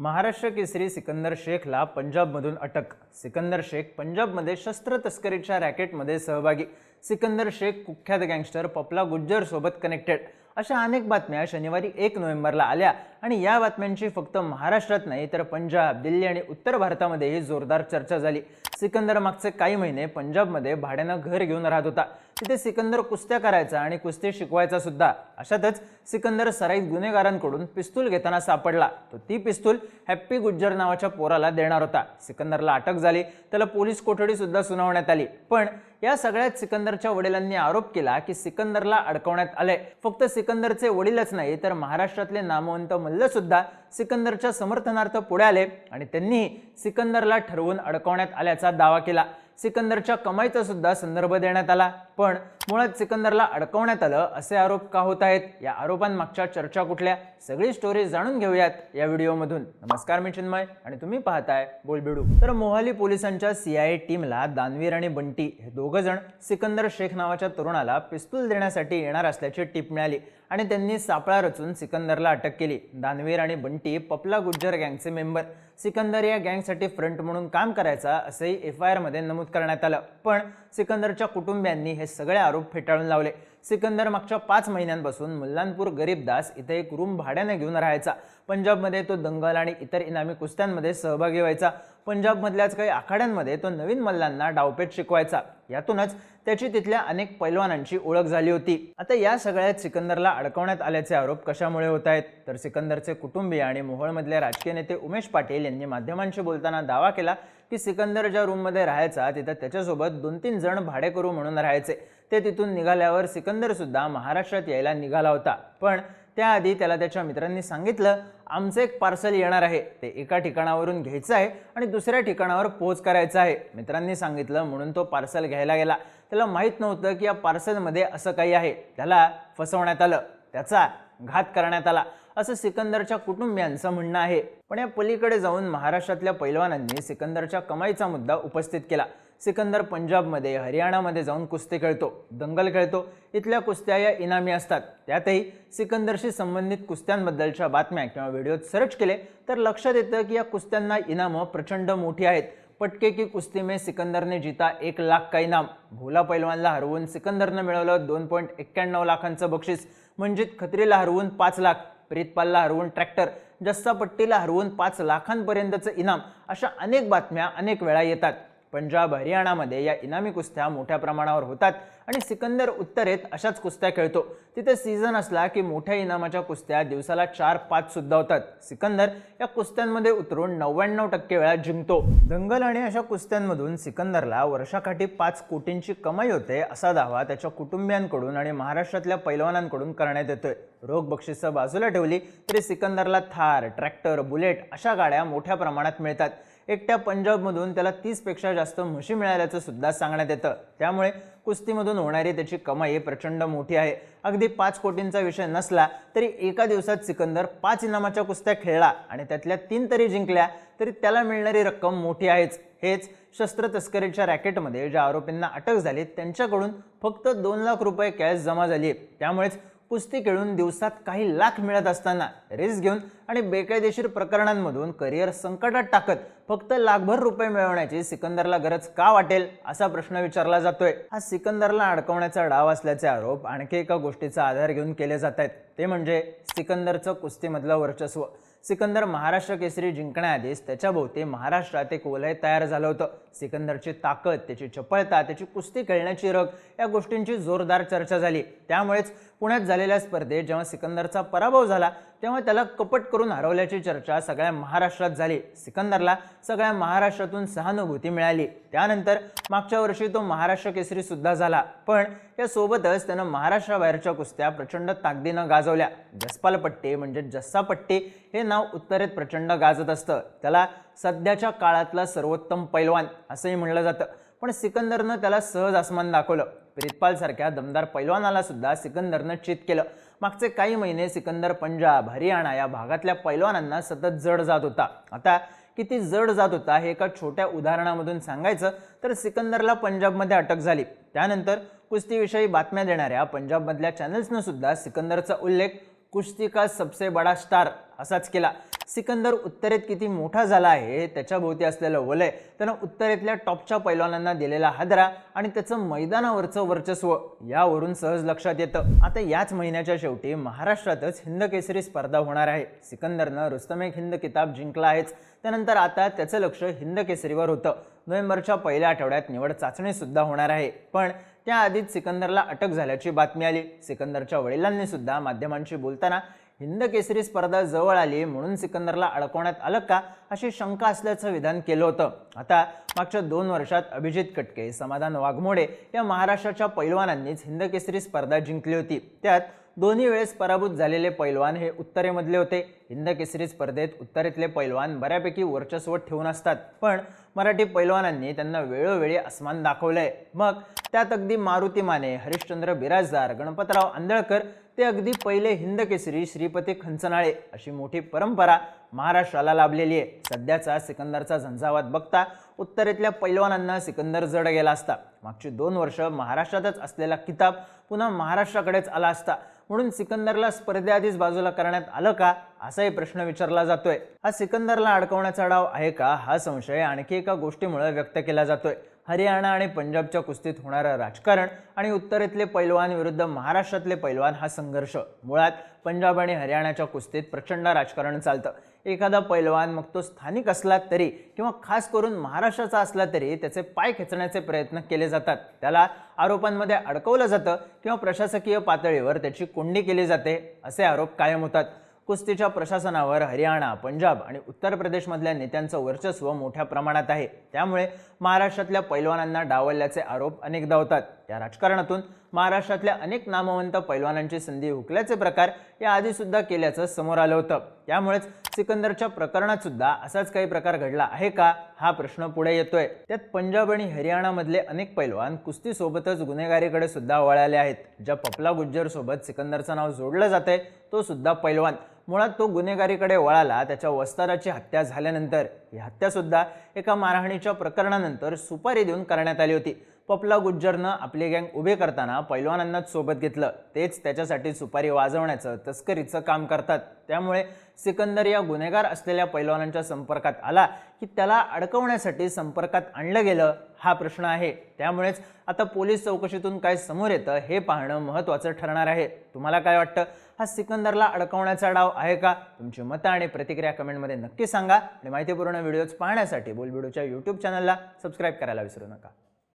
महाराष्ट्र केसरी सिकंदर शेखला पंजाबमधून अटक. सिकंदर शेख पंजाबमध्ये शस्त्र तस्करीच्या रॅकेटमध्ये सहभागी. सिकंदर शेख कुख्यात गँगस्टर पपला गुज्जर सोबत कनेक्टेड अशा अनेक बातम्या शनिवारी एक नोव्हेंबरला आल्या. आणि या बातम्यांची फक्त महाराष्ट्रात नाही तर पंजाब दिल्ली आणि उत्तर भारतामध्येही जोरदार चर्चा झाली. सिकंदर मागचे काही महिने पंजाबमध्ये भाड्यानं घर घेऊन राहत होता. तिथे सिकंदर कुस्त्या करायचा आणि कुस्ती शिकवायचा सुद्धा. अशातच सिकंदर सराईत गुन्हेगारांकडून पिस्तूल घेताना सापडला. तो ती पिस्तूल हॅप्पी गुज्जर नावाच्या पोराला देणार होता. सिकंदरला अटक झाली. त्याला पोलीस कोठडी सुद्धा सुनावण्यात आली. पण या सगळ्यात सिकंदरच्या वडिलांनी आरोप केला की सिकंदरला अडकवण्यात आलंय. फक्त सिकंदरचे वडीलच नाही तर महाराष्ट्रातले नामवंत मल्ल सुद्धा सिकंदरच्या समर्थनार्थ पुढे आले आणि त्यांनीही सिकंदरला ठरवून अडकवण्यात आल्याचा दावा केला. सिकंदरच्या कमाईचा सुद्धा संदर्भ देण्यात आला. पण मुळात सिकंदरला अडकवण्यात आलं असे आरोप का होत आहेत? या आरोपांमागच्या चर्चा कुठल्या? सगळी स्टोरी जाणून घेऊयात या व्हिडिओमधून. नमस्कार मी चिन्मय आणि तुम्ही पाहताय बोलबिडू. तर मोहाली पोलिसांच्या सीआयए टीमला दानवीर आणि बंटी हे दोघं जण सिकंदर शेख नावाच्या तरुणाला पिस्तूल देण्यासाठी येणार असल्याची टीप मिळाली. आणि त्यांनी सापळा रचून सिकंदरला अटक केली. दानवीर आणि बंटी पपला गुज्जर गँगचे मेंबर. सिकंदर या गँगसाठी फ्रंट म्हणून काम करायचा असंही एफ आय आरमध्ये नमूद करण्यात आलं. पण सिकंदरच्या कुटुंबियांनी हे सगळे आरोप फेटाळून लावले. सिकंदर मागच्या पाच महिन्यांपासून मुल्लानपूर गरीबदास इथे एक रूम भाड्याने घेऊन राहायचा. पंजाबमध्ये तो दंगल आणि इतर इनामी कुस्त्यांमध्ये सहभागी व्हायचा. पंजाबमधल्याच काही आखाड्यांमध्ये तो नवीन मल्लांना डावपेट शिकवायचा. यातूनच त्याची तिथल्या अनेक पैलवानांची ओळख झाली होती. आता या सगळ्यात सिकंदरला अडकवण्यात आल्याचे आरोप कशामुळे होत आहेत? तर सिकंदरचे कुटुंबीय आणि मोहोळमधले राजकीय नेते उमेश पाटील यांनी माध्यमांशी बोलताना दावा केला की सिकंदर ज्या रूममध्ये राहायचा तिथं त्याच्यासोबत दोन तीन जण भाडेकरू म्हणून राहायचे. ते तिथून निघाल्यावर सिकंदर सुद्धा महाराष्ट्रात यायला निघाला होता. पण त्याआधी त्याला त्याच्या मित्रांनी सांगितलं आमचं एक पार्सल येणार आहे. ते एका ठिकाणावरून घ्यायचं आहे आणि दुसऱ्या ठिकाणावर पोच करायचं आहे. मित्रांनी सांगितलं म्हणून तो पार्सल घ्यायला गेला. त्याला माहीत नव्हतं की या पार्सलमध्ये असं काही आहे. त्याला फसवण्यात आलं. त्याचा घात करण्यात आला. असं सिकंदरच्या कुटुंबियांचं म्हणणं आहे. पण या पलीकडे जाऊन महाराष्ट्रातल्या पैलवानांनी सिकंदरच्या कमाईचा मुद्दा उपस्थित केला. सिकंदर पंजाबमध्ये हरियाणामध्ये जाऊन कुस्ती खेळतो दंगल खेळतो. इथल्या कुस्त्या या इनामी असतात. त्यातही सिकंदरशी संबंधित कुस्त्यांबद्दलच्या बातम्या किंवा व्हिडिओत सर्च केले तर लक्षात येतं की या कुस्त्यांना इनामं प्रचंड मोठी आहेत. पटके की कुस्ती में सिकंदर ने जीता एक लाख का इनाम. भोला पैलवानला हरवून सिकंदरनं मिळवलं दोन पॉईंट एक्क्याण्णव लाखांचं बक्षीस. म्हणजेच खत्रीला हरवून पाच लाख प्रीतपालला हरवून ट्रॅक्टर जस्सा पट्टीला हरवून पाच लाखांपर्यंतचं इनाम. अशा अनेक बातम्या अनेक वेळा येतात. पंजाब हरियाणामध्ये या इनामी कुस्त्या मोठ्या प्रमाणावर होतात आणि सिकंदर उत्तरेत अशाच कुस्त्या खेळतो. तिथे सीझन असला की मोठ्या इनामाच्या कुस्त्या दिवसाला चार पाच सुद्धा होतात. सिकंदर या कुस्त्यांमध्ये उतरून नव्याण्णव टक्के वेळा जिंकतो. दंगल आणि अशा कुस्त्यांमधून सिकंदरला वर्षाकाठी पाच कोटींची कमाई होते असा दावा त्याच्या कुटुंबियांकडून आणि महाराष्ट्रातल्या पैलवानांकडून करण्यात येतोय. रोख बक्षिसं बाजूला ठेवली तरी सिकंदरला थार ट्रॅक्टर बुलेट अशा गाड्या मोठ्या प्रमाणात मिळतात. एकट्या पंजाबमधून त्याला तीसपेक्षा जास्त म्हशी मिळाल्याचं सुद्धा सांगण्यात येतं. त्यामुळे कुस्तीमधून होणारी त्याची कमाई प्रचंड मोठी आहे. अगदी पाच कोटींचा विषय नसला तरी एका दिवसात सिकंदर पाच इनामाच्या कुस्त्या खेळला आणि त्यातल्या तीन तरी जिंकल्या तरी त्याला मिळणारी रक्कम मोठी आहेच. हेच शस्त्र तस्करीच्या रॅकेटमध्ये ज्या आरोपींना अटक झाली त्यांच्याकडून फक्त दोन लाख रुपये कॅश जमा झाली. त्यामुळेच कुस्ती खेळून दिवसात काही लाख मिळत असताना रिस्क घेऊन आणि बेकायदेशीर प्रकरणांमधून करिअर संकटात टाकत फक्त लाखभर रुपये मिळवण्याची सिकंदरला गरज का वाटेल असा प्रश्न विचारला जातोय. हा सिकंदरला अडकवण्याचा डाव असल्याचे आरोप आणखी एका गोष्टीचा आधार घेऊन केले जात आहेत. ते म्हणजे सिकंदरचं कुस्तीमधलं वर्चस्व. सिकंदर महाराष्ट्र केसरी जिंकण्याआधीच त्याच्याभोवती महाराष्ट्रात एक वलय तयार झालं होतं. सिकंदरची ताकद त्याची चपळता त्याची कुस्ती खेळण्याची रग या गोष्टींची जोरदार चर्चा झाली. त्यामुळेच पुण्यात झालेल्या स्पर्धेत जेव्हा सिकंदरचा पराभव झाला तेव्हा त्याला कपट करून हरवल्याची चर्चा सगळ्या महाराष्ट्रात झाली. सिकंदरला सगळ्या महाराष्ट्रातून सहानुभूती मिळाली. त्यानंतर मागच्या वर्षी तो महाराष्ट्र केसरी सुद्धा झाला. पण यासोबतच त्यानं महाराष्ट्राबाहेरच्या कुस्त्या प्रचंड ताकदीनं गाजवल्या. जसपाल पट्टी म्हणजे जस्सा पट्टी हे नाव उत्तरेत प्रचंड गाजत असतं. त्याला सध्याच्या काळातला सर्वोत्तम पैलवान असंही म्हणलं जातं. पण सिकंदरनं त्याला सहज आसमान दाखवलं. प्रितपालसारख्या दमदार पैलवानाला सुद्धा सिकंदरनं चित केलं. मागचे काही महिने सिकंदर पंजाब हरियाणा या भागातल्या पैलवानांना सतत जड जात होता. आता किती जड जात होता हे एका छोट्या उदाहरणामधून सांगायचं तर सिकंदरला पंजाबमध्ये अटक झाली. त्यानंतर कुस्तीविषयी बातम्या देणाऱ्या पंजाबमधल्या चॅनल्सनं सुद्धा सिकंदरचा उल्लेख कुस्ती का सबसे बडा स्टार असाच केला. सिकंदर उत्तरेत किती मोठा झाला आहे त्याच्या भोवती असलेलं वलय त्यानं उत्तरेतल्या टॉपच्या पैलवानांना दिलेला हादरा आणि त्याचं मैदानावरचं वर्चस्व यावरून सहज लक्षात येतं. आता याच महिन्याच्या शेवटी महाराष्ट्रातच हिंद केसरी स्पर्धा होणार आहे. सिकंदरनं रुस्तम एक हिंद किताब जिंकला आहेच. त्यानंतर आता त्याचं लक्ष हिंद केसरीवर होतं. नोव्हेंबरच्या पहिल्या आठवड्यात निवड चाचणीसुद्धा होणार आहे. पण त्याआधीच सिकंदरला अटक झाल्याची बातमी आली. सिकंदरच्या वडिलांनी सुद्धा माध्यमांशी बोलताना हिंद केसरी स्पर्धा जवळ आली म्हणून सिकंदरला अडकवण्यात आलं का अशी शंका असल्याचं विधान केलं होतं. आता मागच्या दोन वर्षात अभिजित कटके समाधान वाघमोडे या महाराष्ट्राच्या पैलवानांनीच हिंद केसरी स्पर्धा जिंकली होती. त्यात दोन्ही वेळेस पराभूत झालेले पैलवान हे उत्तरेमधले होते. हिंद केसरी स्पर्धेत उत्तरेतले पैलवान बऱ्यापैकी वर्चस्व ठेवून असतात. पण मराठी पैलवानांनी त्यांना वेळोवेळी अस्मान दाखवलंय. मग त्यात अगदी मारुती माने हरिश्चंद्र बिराजदार गणपतराव आंदळकर ते अगदी पहिले हिंदकेसरी श्रीपती खंचनाळे अशी मोठी परंपरा महाराष्ट्राला लाभलेली आहे. सध्याचा सिकंदरचा झंझावात बघता उत्तरेतल्या पैलवानांना सिकंदर जड गेला असता. मागची दोन वर्ष महाराष्ट्रातच असलेला किताब पुन्हा महाराष्ट्राकडेच आला असता. म्हणून सिकंदरला स्पर्धेआधीच बाजूला करण्यात आलं का? असाही प्रश्न विचारला जातोय. हा सिकंदरला अडकवण्याचा डाव आहे का? हा संशय आणखी एका गोष्टीमुळे व्यक्त केला जातोय. हरियाणा आणि पंजाबच्या कुस्तीत होणारं राजकारण आणि उत्तरेतले पैलवान विरुद्ध महाराष्ट्रातले पैलवान हा संघर्ष. मुळात पंजाब आणि हरियाणाच्या कुस्तीत प्रचंड राजकारण चालतं. एखादा पैलवान मग तो स्थानिक असला तरी किंवा खास करून महाराष्ट्राचा असला तरी त्याचे पाय खेचण्याचे प्रयत्न केले जातात. त्याला आरोपांमध्ये अडकवलं जातं किंवा प्रशासकीय पातळीवर त्याची कोंडी केली जाते असे आरोप कायम होतात. कुस्तीच्या प्रशासनावर हरियाणा पंजाब आणि उत्तर प्रदेशमधल्या नेत्यांचं वर्चस्व मोठ्या प्रमाणात आहे. त्यामुळे महाराष्ट्रातल्या पैलवानांना डावलल्याचे आरोप अनेकदा होतात. या राजकारणातून महाराष्ट्रातल्या अनेक नामवंत पैलवानांची संधी हुकल्याचे प्रकार या आधीसुद्धा केल्याचं समोर आलं होतं. त्यामुळेच सिकंदरच्या प्रकरणात सुद्धा असाच काही प्रकार घडला आहे का? हा प्रश्न पुढे येतोय. त्यात पंजाब आणि हरियाणामधले अनेक पैलवान कुस्तीसोबतच गुन्हेगारीकडे सुद्धा वळाले आहेत. ज्या पपला गुज्जर सोबत सिकंदरचं नाव जोडलं जातंय तो सुद्धा पैलवान. मुळात तो गुन्हेगारीकडे वळाला त्याच्या वस्ताराची हत्या झाल्यानंतर. ही हत्यासुद्धा एका मारहाणीच्या प्रकरणानंतर सुपारी देऊन करण्यात आली होती. पपला गुज्जरनं आपली गँग उभे करताना पैलवानांनाच सोबत घेतलं. तेच त्याच्यासाठी सुपारी वाजवण्याचं तस्करीचं काम करतात. त्यामुळे सिकंदर या गुन्हेगार असलेल्या पैलवानांच्या संपर्कात आला की त्याला अडकवण्यासाठी संपर्कात आणलं गेलं हा प्रश्न आहे. त्यामुळेच आता पोलीस चौकशीतून काय समोर येतं हे पाहणं महत्त्वाचं ठरणार आहे. तुम्हाला काय वाटतं? हा सिकंदरला अडकवण्याचा डाव आहे का? तुमची मतं आणि प्रतिक्रिया कमेंटमध्ये नक्की सांगा. आणि माहितीपूर्ण व्हिडिओज पाहण्यासाठी बोलबिडूच्या यूट्यूब चॅनलला सबस्क्राईब करायला विसरू नका.